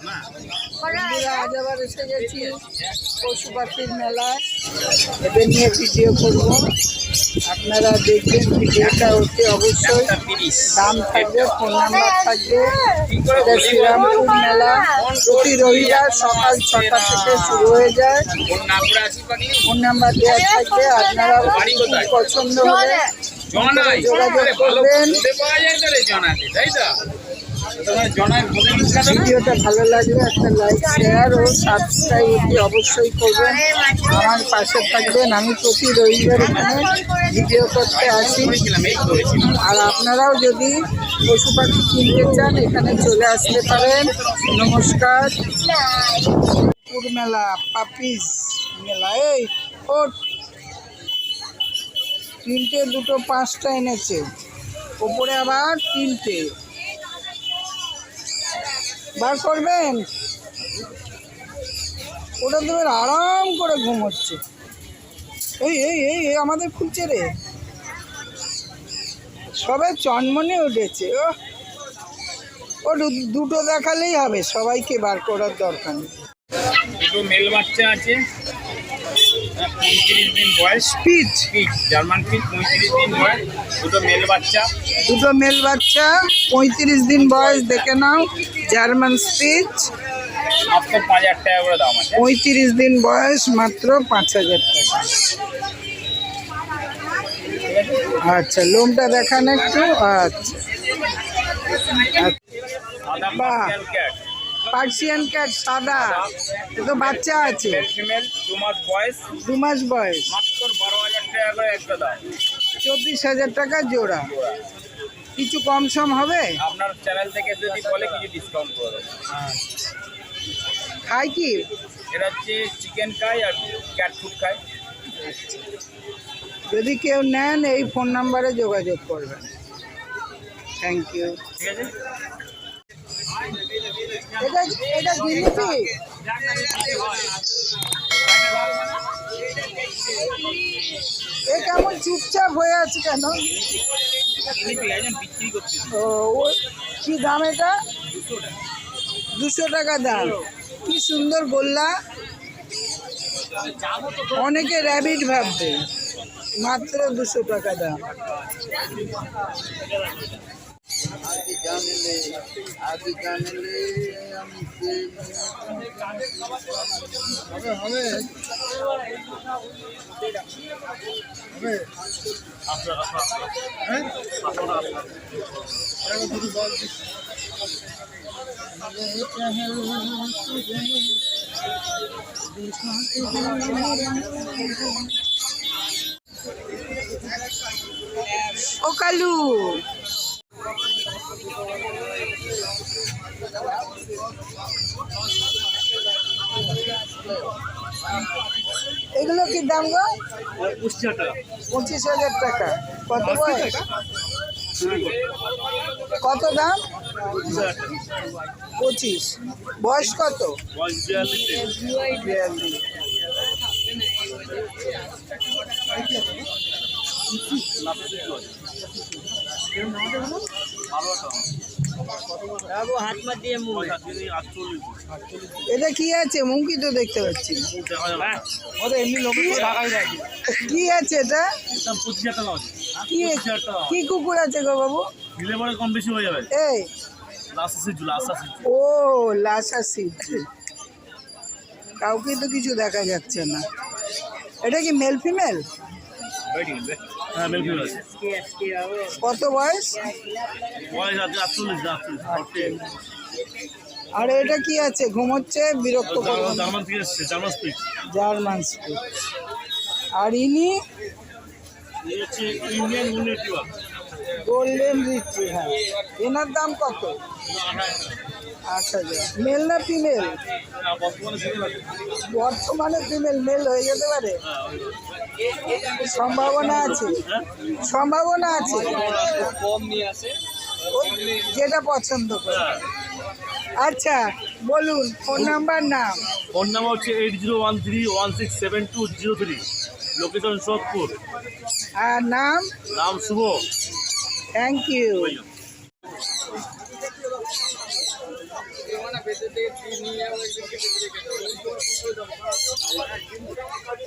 বন্ধুরা আজ আবার এসে গেছি পশু পাখির মেলায়। এদের নিয়ে ভিডিও করব। আপনারা দেখবেন ভিডিওটা হচ্ছে অবশ্যই। দাম থাকবে ফোন নাম্বার থাকবে। এটা শ্রীরামপুর মেলা। প্রতি রবিবার সকাল ছটা থেকে শুরু হয়ে যায়। ফোন নাম্বার দেওয়া থাকবে। আপনারা পছন্দ হলে যোগাযোগ করবেন। ভিডিওটা ভালো লাগলে একটা লাইক শেয়ার ও সাবস্ক্রাইব অবশ্যই করবেন। আমার পাশে থাকবেন। আমি প্রতি রবিবার এখানে ভিডিও করতে আসি। আর আপনারাও যদি পশু পাখি কিনতে চান, এখানে চলে আসতে পারেন। নমস্কার। মেলা, পাপিস মেলা, এই ওট তিনটে দুটো পাঁচটা এনেছে। ওপরে আবার তিনটে। বার করবেন? ওটা তোমার আরাম করে ঘুমোচ্ছে এই এই এই এই আমাদের খুঁজছে রে। সবাই চনমনে উঠেছে, ও। ও দুটো দেখালেই হবে, সবাইকে বার করার দরকার নেই। দুটো মেল বাচ্চা আছে। পঁয়ত্রিশ দিন বয়স। পিচ। পিচ জার্মান পিচ পঁয়ত্রিশ দিন বয়স দুটো মেল বাচ্চা। দুটো মেল বাচ্চা পঁয়ত্রিশ দিন বয়স দেখে নাও জার্মান স্পিচ মাত্র পাঁচ হাজার টাকা করে দাম আছে। পঁয়ত্রিশ দিন বয়স মাত্র পাঁচ হাজার টাকা। আচ্ছা লোমটা দেখান একটু। আচ্ছা। বাহ। পার্সিয়ান ক্যাট সাদা। তো বাচ্চা আছে। মেল ফিমেল দু মাস বয়স। দু মাস বয়স। মাত্র বারো হাজার টাকা করে একটা দাম চব্বিশ হাজার টাকা জোড়া। কিছু কম সম হবে? আপনার চ্যানেল থেকে যদি বলে কিছু ডিসকাউন্ট করে খাই কি? এটা হচ্ছে চিকেন খায় আর ক্যাট ফুড খায়। যদি কেউ নেন এই ফোন নাম্বারে যোগাযোগ করবেন। থ্যাংক ইউ ঠিক আছে? এটা এটা গিনিপি এ কেমন চুপচাপ হয়ে আছে কেন? ও কি দাম এটা? দুশো টাকা দাম। কি সুন্দর গোল্লা। অনেকে র্যাবিট ভাববে। মাত্র দুশো টাকা দাম। আগে জানলে আগে জানলে হবে হবে হবে ও কালু। এগুলো কি দাম গো? পঁচিশ হাজার টাকা। কত বয়স? কত দাম? পঁচিশ। বয়স কত? বিয়াল্লিশ। এটা কি আছে? মুখি তো দেখতে পাচ্ছি। কি আছে এটা? কি কুকুর আছে গো বাবু? কম বেশি হয়ে যাবে সিজু সিজু ও লাসা সিদ্ধি কাউকে তো কিছু দেখা যাচ্ছে না। এটা কি মেল ফিমেল কত বয়স? আর এটা কি আছে? ঘুমোচ্ছে বিরক্ত জার্মান থেকে জার্মান স্পিচ আর ইনি? গোল্ডেন রিট্রি হ্যাঁ এনার দাম কত? হাজার মেল না ফিমেল বর্তমানে ফিমেল মেল হয়ে যেতে পারে? সম্ভাবনা আছে। সম্ভাবনা আছে। যেটা পছন্দ করে। আচ্ছা বলুন ফোন নাম্বার নাম। ফোন নাম্বার হচ্ছে eight zero one three one six seven two zero three location Sodepur আর নাম? নাম শুভ। থ্যাংক ইউ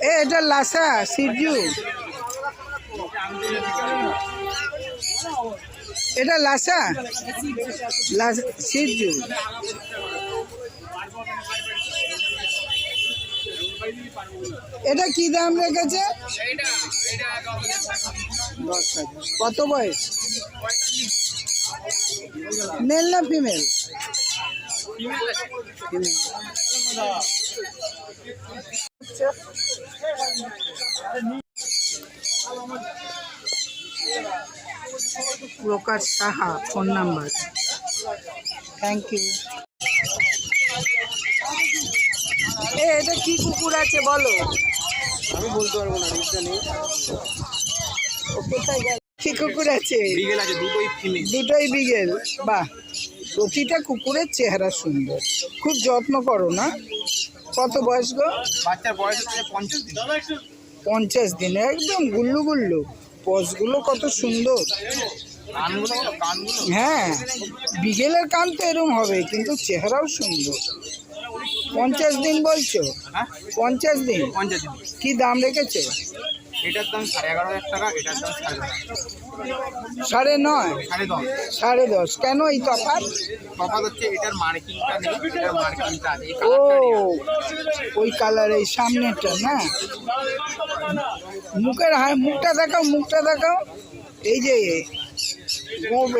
এ এটা লাসা সিরজু এটা লাসা? সিরজু এটা কি দাম রেখেছে? কত বয়স? মেল না female? Prakash Saha phone number. Thank you এ এটা কি কুকুর আছে বলো? আমি বলতে পারব না রিক্সা নেই। কোথায় গেল? কি কুকুর আছে? বিগেল আছে দুটোই ফিমেল দুটোই বিগেল বাহ। প্রতিটা কুকুরের চেহারা সুন্দর। খুব যত্ন করো না। কত বয়স গো? বাচ্চার বয়স পঞ্চাশ দিন। পঞ্চাশ দিনে। একদম গুল্লু গুল্লু। পশগুলো কত সুন্দর। হ্যাঁ বিকেলের কান তো এরম হবে কিন্তু চেহারাও সুন্দর। পঞ্চাশ দিন বলছো? হ্যাঁ। পঞ্চাশ দিন? কি দাম রেখেছে? এটার দাম সাড়ে এগারো হাজার টাকা এটার দাম সাড়ে সাড়ে নয়? সাড়ে দশ। কেন এই তফাৎ? তফাৎ হচ্ছে এটার মার্কিংটা নেই এটার মার্কিংটা ও ওই কালার এই সামনেরটা না? মুখের হা- মুখটা দেখাও মুখটা দেখাও। এই যে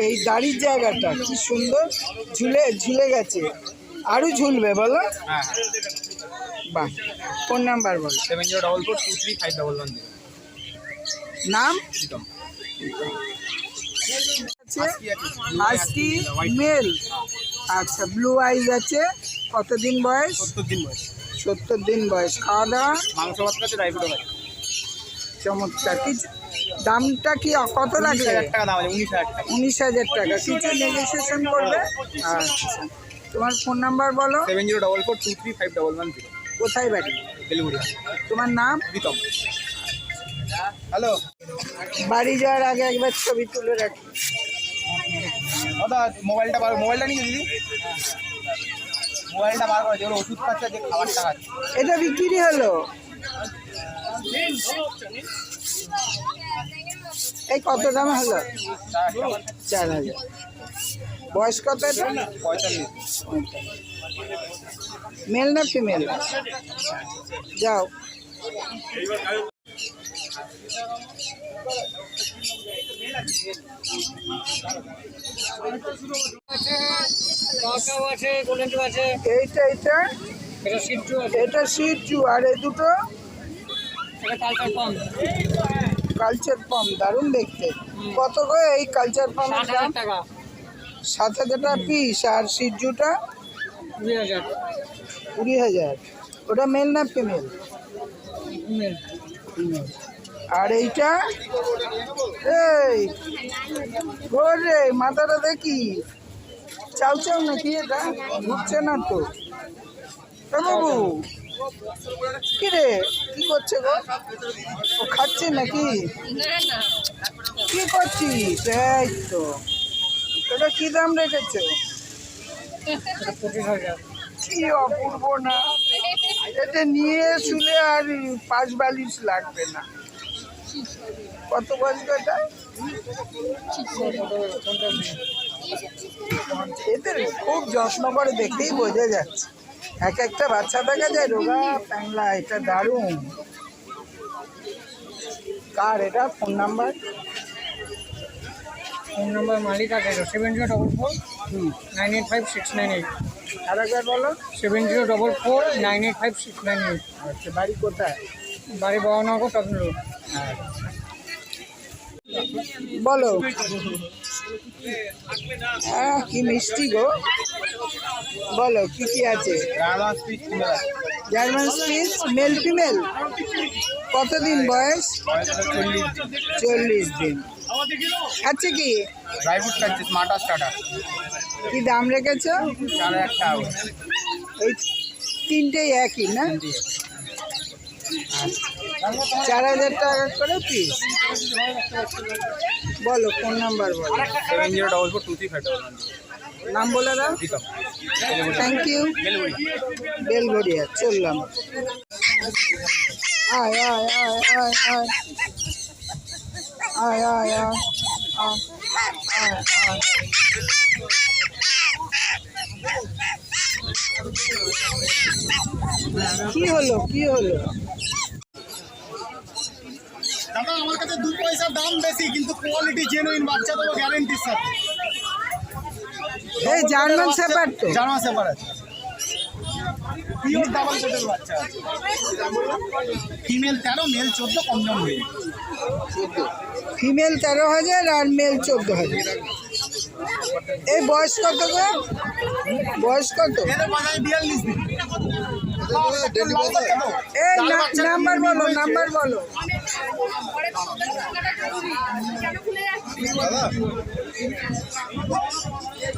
এই দাড়ির জায়গাটা কি সুন্দর। ঝুলে ঝুলে গেছে। আরও ঝুলবে বলো। হ্যাঁ। বাহ ফোন নাম্বার বলো। Seven zero double four two three five double one নাম? হাস্কি মেল আচ্ছা ব্লু আইজ আছে। কতদিন বয়স? সত্তর দিন বয়স। সত্তর দিন বয়স। খাওয়া দাওয়া? মাংস ভাত কাছে ড্রাই ফ্রুট চমৎকার। কিছু দামটা কি কত লাগবে? উনিশ হাজার টাকা। কিছু নেগোসিয়েশন করবে? আচ্ছা। তোমার ফোন নাম্বার বলো। Seven zero double four two three five double one zero কোথায় বাড়ি? তোমার নাম? প্রীতম। হ্যালো। বাড়ি যাওয়ার আগে একবার ছবি তুলে রাখি। দাদা মোবাইলটা বার মোবাইলটা নিয়ে দিদি। মোবাইলটা বার করেছে ওর ওষুধ খাচ্ছে যে খাবারটা খাচ্ছে। এটা বিক্রি হলো। এই কত দাম হলো? চার হাজার। বয়স কত এটা? পঁয়তাল্লিশ। মেল না ফিমেল? যাও। আছে আছে এইটা এইটা? এটা সিদ্ধ এটা সিটু আর এই দুটো? কালচার পাম কালচার পাম্প দারুণ দেখতে। কত করে এই কালচার টাকা সাত হাজার টাকা পিস আর সিজুটা কুড়ি হাজার কুড়ি হাজার। ওটা মেল না ফিমেল মেল আর এইটা? এই রে, মাথাটা দেখি। চাউ চাউ নাকি এটা? ঘুরছে না তো। বাবু, কি রে, কি করছে গো? ও খাচ্ছে নাকি? কি করছিস? এই তো। এটা কি দাম রেখেছো? কি অপূর্ব না। এটা নিয়ে শুলে আর পাঁচ বালিশ লাগবে না। কত বয়স এটা এদের খুব যত্ন করে দেখতেই বোঝা যাচ্ছে। এক একটা বাচ্চা দেখা যায় রোগা প্যাংলা এটা দারুণ। কার এটা? Phone number? ফোন নাম্বার মালিক আছে seven zero double four nine eight five six nine eight. আর একবার বলো। Seven zero double four nine eight five six nine eight. আচ্ছা বাড়ি কোথায়? বাড়ি বাবানগর টপন রোড বলো। কি মিষ্টি গো। বলো কি কি আছে? জার্মান স্পিচ মেল ফিমেল কতদিন বয়স? চল্লিশ দিন। আছে কি? ড্রাই ফ্রুট খাচ্ছে স্মার্টার স্টার্টার কি দাম রেখেছ? চার হাজার টাকা এই তিনটেই একই না? চার হাজার টাকা করে পিস বলো ফোন নাম্বার বলো? Seven zero double four two three five double one zero নাম বলে দাও। থ্যাংক ইউ বেলঘড়িয়া চললাম। আয় আয় আয় আয় আয়। আয় আয় আয় আয় আয় আয়। কি হলো কি হলো দাদা আমার কাছে দু পয়সা দাম বেশি কিন্তু কোয়ালিটি জেনুইন বাচ্চা দেবো গ্যারেন্টির সাথে এই জার্মান শেপার্ড তো। জার্মান সেপার আছে। পিওর ডাবল কোটের বাচ্চা আছে। ফিমেল তেরো মেল চোদ্দ কম দাম হয়ে ফিমেল তেরো হাজার আর মেল চোদ্দ হাজার। এই বয়স কত গো? বয়স কত? এদের বিয়াল্লিশ দিন। এই নাম্বার বলো নাম্বার বলো।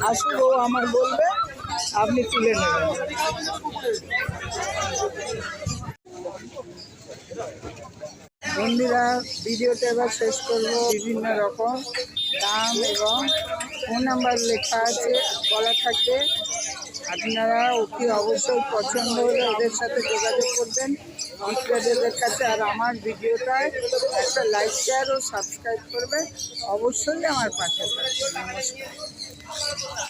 আসুন, ও আমার বলবে, আপনি তুলে নেবেন। বন্ধুরা, ভিডিওটা এবার শেষ করব। বিভিন্ন রকম দাম এবং ফোন নাম্বার লেখা আছে, বলা থাকে। আপনারা অতি অবশ্যই পছন্দ হলে ওদের সাথে যোগাযোগ করবেন বিক্রেতাদের কাছে। আর আমার ভিডিওটায় একটা লাইক শেয়ার ও সাবস্ক্রাইব করবেন অবশ্যই আমার পাশে থাকবেন। নমস্কার।